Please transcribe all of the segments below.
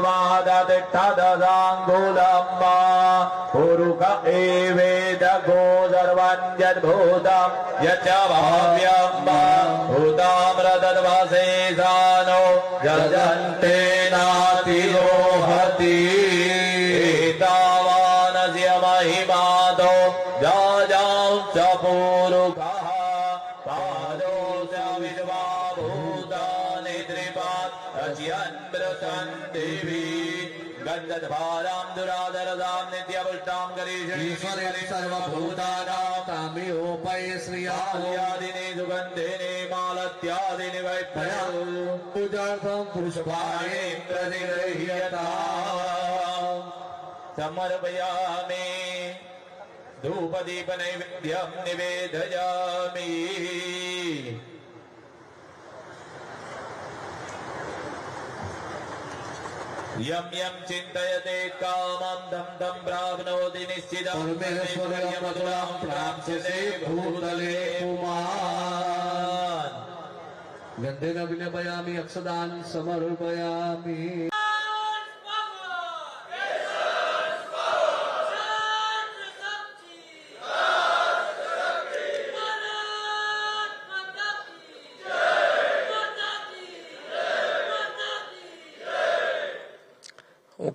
निर्वादतिष्ठदसाङ्कुलम् पुरुष एवेदगो सर्वम् यद्भूतम् यच्च भाव्यम् भूतामृतद्वशेषानो यजन्ते नातिरोहति ગંધધભારામ દુરાધરધામ નિત્યપુષ્ટામ કરીશ્વરે સર્વભૂતાનામ તામિહોપય શ્રિયાદિને સુગંધિને માલત્યાદિને વૈભયં પૂજાર્થમ પુષ્પાણે પ્રતિગૃહ્યતા સમર્પયામે ધૂપદીપ નૈવેદ્યમ નિવેદયામી યમ યમ ચિંતયતે કામં ધમ ધમ પ્રાપ્નોતિ નિશ્ચિતં પરમેશ્વરમ પદમ પ્રાપ્સ્યતે ભૂતલે પુમાન ગંધેન અભિનપયામિ અક્ષદાન સમર્પયામિ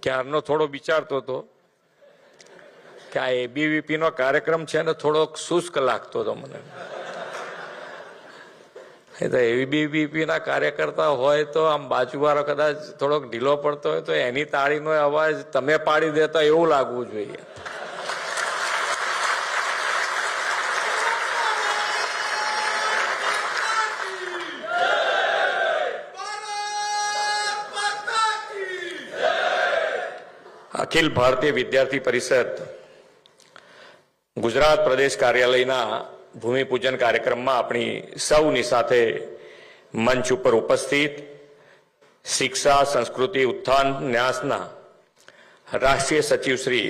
ક્યારનો થોડો વિચારતો હતો કે આ એબીવીપી નો કાર્યક્રમ છે ને થોડોક શુષ્ક લાગતો હતો મને. એ તો એબીવીપી ના કાર્યકર્તા હોય તો આમ બાજુવાળો કદાચ થોડોક ઢીલો પડતો હોય તો એની તાળીનો અવાજ તમે પાડી દેતા એવું લાગવું જોઈએ. અખિલ ભારતીય વિદ્યાર્થી પરિષદ ગુજરાત પ્રદેશ કાર્યાલયના ભૂમિપૂજન કાર્યક્રમમાં આપણી સૌની સાથે મંચ ઉપર ઉપસ્થિત શિક્ષા, સંસ્કૃતિ, ઉત્થાન, ન્યાસના રાષ્ટ્રીય સચિવ શ્રી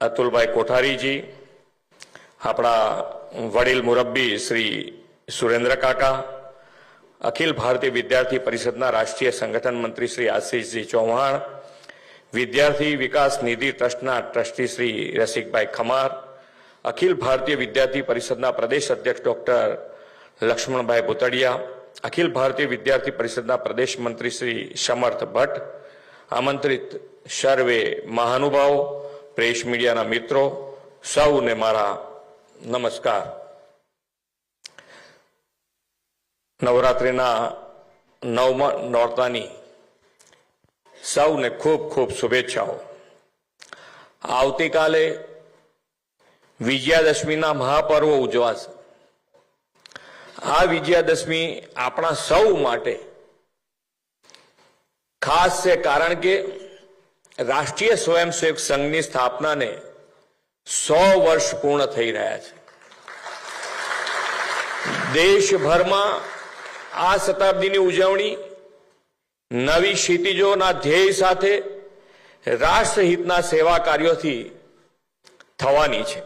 અતુલભાઈ કોઠારીજી, આપણા વડીલ મુરબ્બી શ્રી સુરેન્દ્ર કાકા, અખિલ ભારતીય વિદ્યાર્થી પરિષદના રાષ્ટ્રીય સંગઠન મંત્રી શ્રી આશીષજી ચૌહાણ વિદ્યાર્થી વિકાસ નિધિ ટ્રસ્ટના ટ્રસ્ટી શ્રી રસિકભાઈ ખમાર, અખિલ ભારતીય વિદ્યાર્થી પરિષદના પ્રદેશ અધ્યક્ષ ડોક્ટર લક્ષ્મણભાઈ ભૂતડિયા, અખિલ ભારતીય વિદ્યાર્થી પરિષદના પ્રદેશ મંત્રી શ્રી સમર્થ ભટ્ટ, આમંત્રિત સર્વે મહાનુભાવો, પ્રેસ મીડિયાના મિત્રો, સૌને મારા નમસ્કાર. નવરાત્રિના નવમા નોરતાની સૌને ખૂબ ખૂબ શુભેચ્છાઓ. આવતીકાલે વિજયાદશમીના મહાપર્વ ઉજવાશે. આ વિજયાદશમી આપણા સૌ માટે ખાસ છે કારણ કે રાષ્ટ્રીય સ્વયંસેવક સંઘની સ્થાપનાને સો વર્ષ પૂર્ણ થઈ રહ્યા છે. દેશભરમાં આ શતાબ્દીની ઉજવણી નવી ક્ષિતિજોના ધ્યેય સાથે રાષ્ટ્રહિતના સેવા કાર્યોથી થવાની છે.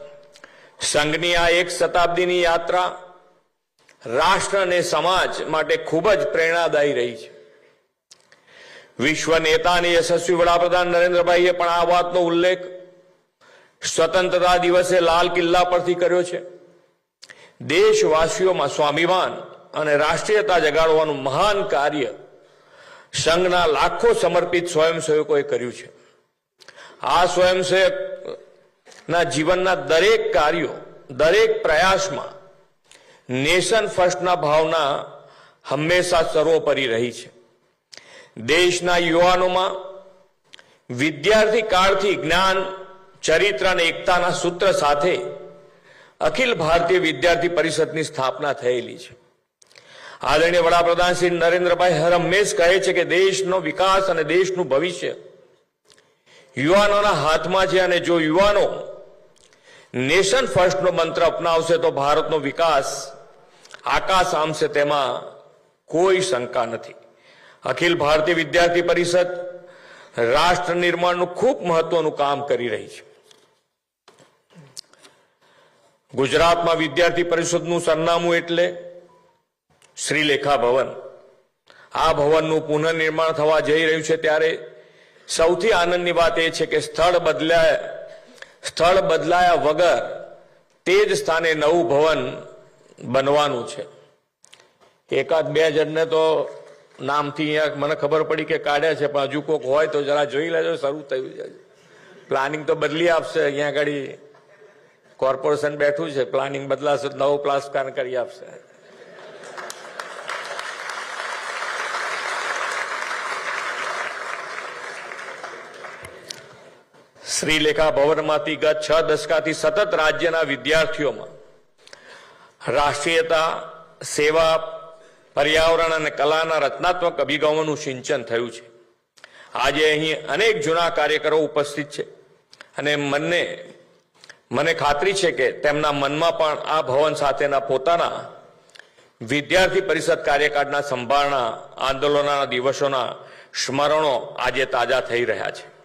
સંઘની આ એક શતાબ્દીની યાત્રા રાષ્ટ્ર અને સમાજ માટે ખૂબ જ પ્રેરણાદાયી રહી છે. વિશ્વ નેતા અને યશસ્વી વડાપ્રધાન નરેન્દ્રભાઈએ પણ આ વાતનો ઉલ્લેખ સ્વતંત્રતા દિવસે લાલ કિલ્લા પરથી કર્યો છે. દેશવાસીઓમાં સ્વાભિમાન અને રાષ્ટ્રીયતા જગાડવાનું મહાન કાર્ય સંઘના લાખો સમર્પિત સ્વયંસેવકોએ કર્યું છે. આ સ્વયંસેવકના જીવનના દરેક કાર્યો, દરેક પ્રયાસમાં નેશન ફર્સ્ટના ભાવના હંમેશા સર્વોપરી રહી છે. દેશના યુવાનોમાં વિદ્યાર્થી કાળથી જ્ઞાન, ચરિત્ર અને એકતાના સૂત્ર સાથે અખિલ ભારતીય વિદ્યાર્થી પરિષદની સ્થાપના થયેલી છે. આદરણીય વડાપ્રધાન શ્રી નરેન્દ્રભાઈ હર હંમેશ કહે છે કે દેશનો વિકાસ અને દેશનું ભવિષ્ય યુવાનોના હાથમાં છે અને જો યુવાનો નેશન ફર્સ્ટનો મંત્ર અપનાવશે તો ભારતનો વિકાસ આકાશ આમશે તેમાં કોઈ શંકા નથી. અખિલ ભારતીય વિદ્યાર્થી પરિષદ રાષ્ટ્ર નિર્માણનું ખૂબ મહત્વનું કામ કરી રહી છે. ગુજરાતમાં વિદ્યાર્થી પરિષદનું સરનામું એટલે શ્રીલેખા ભવન. આ ભવનનું પુનઃનિર્માણ થવા જઈ રહ્યું છે ત્યારે સૌથી આનંદની વાત એ છે કે સ્થળ બદલાય, સ્થળ બદલાયા વગર તે જ સ્થાને નવું ભવન બનવાનું છે. એકાદ બે જણને તો નામથી અહીંયા મને ખબર પડી કે કાઢ્યા છે, પણ હજુ કોક હોય તો જરા જોઈ લેજો, શરૂ થયું છે પ્લાનિંગ તો બદલી આપશે, અહીંયા આગળ કોર્પોરેશન બેઠું છે, પ્લાનિંગ બદલાશે નવો પ્લાન કરી આપશે. શ્રીલેખા ભવનમાંથી ગત છ દશકાથી સતત રાજ્યના વિદ્યાર્થીઓમાં રાષ્ટ્રીયતા, સેવા, પર્યાવરણ અને કલાના રચનાત્મક અભિગમોનું સિંચન થયું છે. આજે અહીં અનેક જૂના કાર્યકરો ઉપસ્થિત છે અને મને મને ખાતરી છે કે તેમના મનમાં પણ આ ભવન સાથેના પોતાના વિદ્યાર્થી પરિષદ કાર્યકાળના સંભાળના આંદોલનના દિવસોના સ્મરણો આજે તાજા થઈ રહ્યા છે.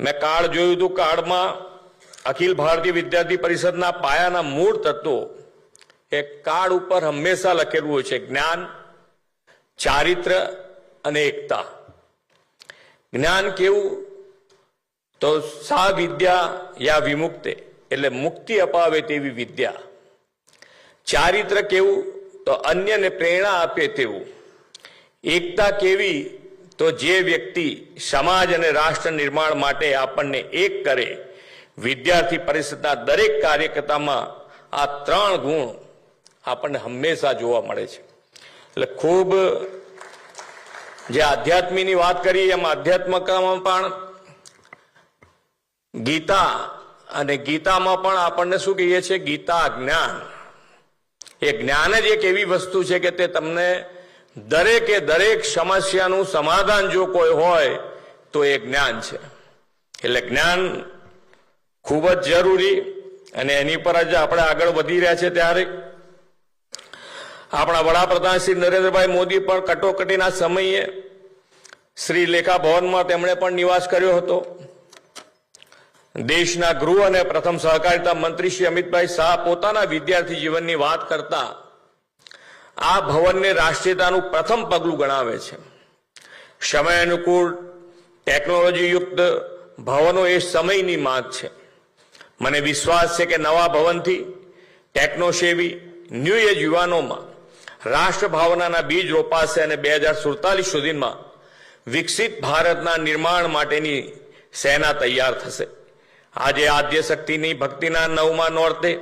મેં કાર્ડ જોયું હતું. કાર્ડમાં અખિલ ભારતીય વિદ્યાર્થી પરિષદના પાયાના મૂળ તત્વો. એ કાર્ડ ઉપર હંમેશા લખેલું હોય છે, જ્ઞાન, ચારિત્ર અને એકતા. જ્ઞાન કેવું? તો સા વિદ્યા યા વિમુક્તે, એટલે મુક્તિ અપાવે તેવી વિદ્યા. ચારિત્ર કેવું? તો અન્યને પ્રેરણા આપે તેવું. એકતા કેવી? તો જે વ્યક્તિ સમાજ અને રાષ્ટ્ર નિર્માણ માટે આપણને એક કરે, વિદ્યાર્થી પરિષદના દરેક કાર્યકર્તામાં આ ત્રણ ગુણ આપણને હંમેશા જોવા મળે છે. એટલે ખૂબ જે આધ્યાત્મીની વાત કરીએ એમ આધ્યાત્મકમાં પણ ગીતા અને ગીતામાં પણ આપણને શું કહીએ છીએ? ગીતા જ્ઞાન. એ જ્ઞાન જ એક એવી વસ્તુ છે કે તે તમને દરેકે દરેક સમસ્યાનું સમાધાન જો કોઈ હોય, તો એ જ્ઞાન છે. એટલે જ્ઞાન ખૂબ જ જરૂરી અને એની પર જ આપણે આગળ વધી રહ્યા છે ત્યારે. આપણા વડાપ્રધાન શ્રી નરેન્દ્રભાઈ મોદી પણ કટોકટીના સમયે શ્રી લેખા ભવનમાં તેમણે પણ નિવાસ કર્યો હતો. દેશના ગૃહ અને પ્રથમ સહકારિતા મંત્રી શ્રી અમિતભાઈ શાહ પોતાના વિદ્યાર્થી જીવનની વાત કરતા આ ભવનને રાષ્ટ્રીયતાનું પ્રથમ પગલું ગણાવે છે. સમય અનુકૂળ ટેકનોલોજીયુક્ત ભવનો એ સમયની માંગ છે. મને વિશ્વાસ છે કે નવા ભવનથી ટેકનોસેવી ન્યૂ એજ યુવાનોમાં રાષ્ટ્રભાવનાના બીજ રોપાશે અને બે હજાર સુડતાલીસ સુધીમાં વિકસિત ભારતના નિર્માણ માટેની સેના તૈયાર થશે. આજે આદ્યશક્તિની ભક્તિના નવમા નોરતે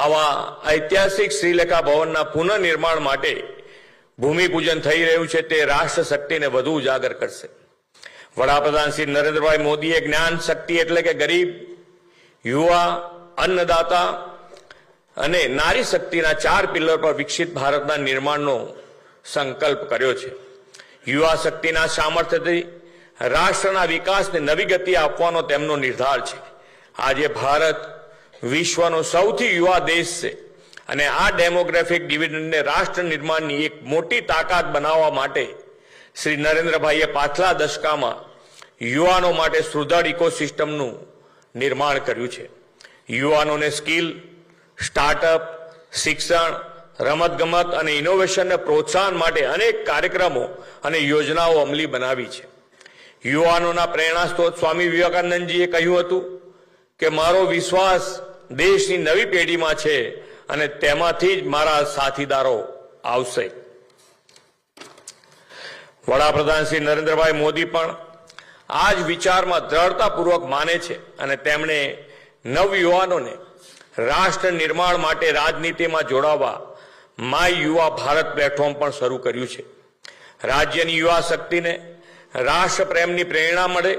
આવા ઐતિહાસિક શ્રીલેખા ભવનના પુનઃનિર્માણ માટે ભૂમિપૂજન થઈ રહ્યું છે તે રાષ્ટ્ર શક્તિને વધુ ઉજાગર કરશે. વડાપ્રધાન શ્રી નરેન્દ્રભાઈ મોદીએ જ્ઞાન શક્તિ એટલે કે ગરીબ, યુવા, અન્નદાતા અને નારી શક્તિના ચાર પિલ્લર પર વિકસિત ભારતના નિર્માણનો સંકલ્પ કર્યો છે. યુવા શક્તિના સામર્થ્યથી રાષ્ટ્રના વિકાસને નવી ગતિ આપવાનો તેમનો નિર્ધાર છે. આજે ભારત વિશ્વનો સૌથી યુવા દેશ છે. અને આ ડેમોગ્રાફિક ડિવિડન્ડને રાષ્ટ્ર નિર્માણની એક મોટી તાકાત બનાવવા માટે શ્રી નરેન્દ્રભાઈએ પાછલા દશકામાં યુવાનો માટે સુદૃઢ ઇકોસિસ્ટમનું નિર્માણ કર્યું છે. યુવાનોને સ્કિલ, સ્ટાર્ટઅપ, શિક્ષણ, રમતગમત અને ઇનોવેશનને પ્રોત્સાહન માટે અનેક કાર્યક્રમો અને યોજનાઓ અમલી બનાવી છે. યુવાનોના પ્રેરણા સ્ત્રોત સ્વામી વિવેકાનંદજીએ કહ્યું હતું કે, મારો વિશ્વાસ દેશની નવી પેઢીમાં છે અને તેમાંથી જ મારા સાથીદારો આવશે. વડાપ્રધાન શ્રી નરેન્દ્રભાઈ મોદી પણ આ જ વિચારમાં દ્રઢતાપૂર્વક માને છે અને તેમણે નવયુવાનોને રાષ્ટ્ર નિર્માણ માટે રાજનીતિમાં જોડાવા માય યુવા ભારત પ્લેટફોર્મ પણ શરૂ કર્યું છે. રાજ્યની યુવા શક્તિને રાષ્ટ્રપ્રેમની પ્રેરણા મળે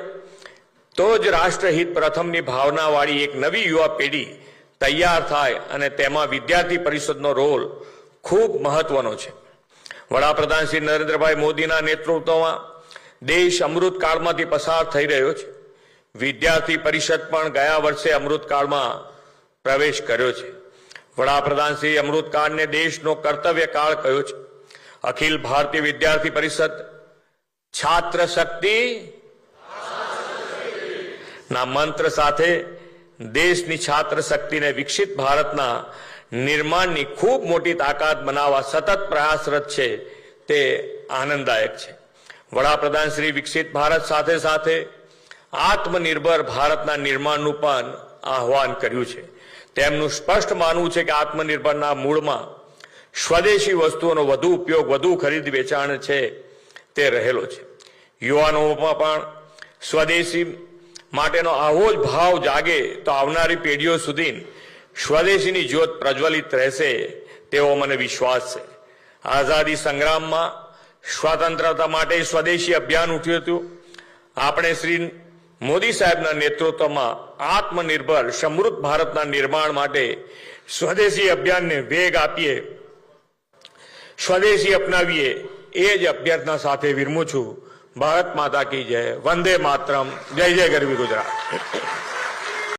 તો જ રાષ્ટ્રહિત પ્રથમની ભાવનાવાળી એક નવી યુવા પેઢી તૈયાર થાય અને તેમાં વિદ્યાર્થી પરિષદનો રોલ ખૂબ મહત્વનો છે. વડાપ્રધાન શ્રી નરેન્દ્રભાઈ મોદીના નેતૃત્વમાં દેશ અમૃતકાળમાંથી પસાર થઈ રહ્યો છે. વિદ્યાર્થી પરિષદ પણ ગયા વર્ષે અમૃતકાળમાં પ્રવેશ કર્યો છે. વડાપ્રધાન શ્રી અમૃતકાળને દેશનો કર્તવ્ય કાળ કહ્યો છે? અખિલ ભારતીય વિદ્યાર્થી પરિષદ છાત્ર શક્તિ ના મંત્ર સાથે દેશની છાત્ર શક્તિને વિકસિત ભારતના નિર્માણની ખૂબ મોટી તાકાત બનાવવા સતત પ્રયાસરત છે, તે આનંદદાયક છે. વડાપ્રધાન શ્રી વિકસિત ભારત સાથે સાથે આત્મનિર્ભર ભારતના નિર્માણનું પણ આહવાન કર્યું છે. તેમનું સ્પષ્ટ માનવું છે કે આત્મનિર્ભરના મૂળમાં સ્વદેશી વસ્તુઓનો વધુ ઉપયોગ, વધુ ખરીદ, વેચાણ છે, તે રહેલો છે. યુવાનોમાં પણ સ્વદેશી માટેનો આવો જ ભાવ જાગે તો આવનારી પેઢીઓ સુધી સ્વદેશીની જ્યોત પ્રજ્વલિત રહેશે તેવો મને વિશ્વાસ છે. આઝાદી સંગ્રામમાં સ્વતંત્રતા માટે સ્વદેશી અભિયાન ઉઠ્યું હતું. આપણે શ્રી મોદી સાહેબના નેતૃત્વમાં આત્મનિર્ભર સમૃદ્ધ ભારતના નિર્માણ માટે સ્વદેશી અભિયાનને વેગ આપીએ, સ્વદેશી અપનાવીએ, એ જ અભ્યર્થના સાથે વિરમું છું. ભારત માતા કી જય. વંદે માતરમ. જય જય ગરવી ગુજરાત.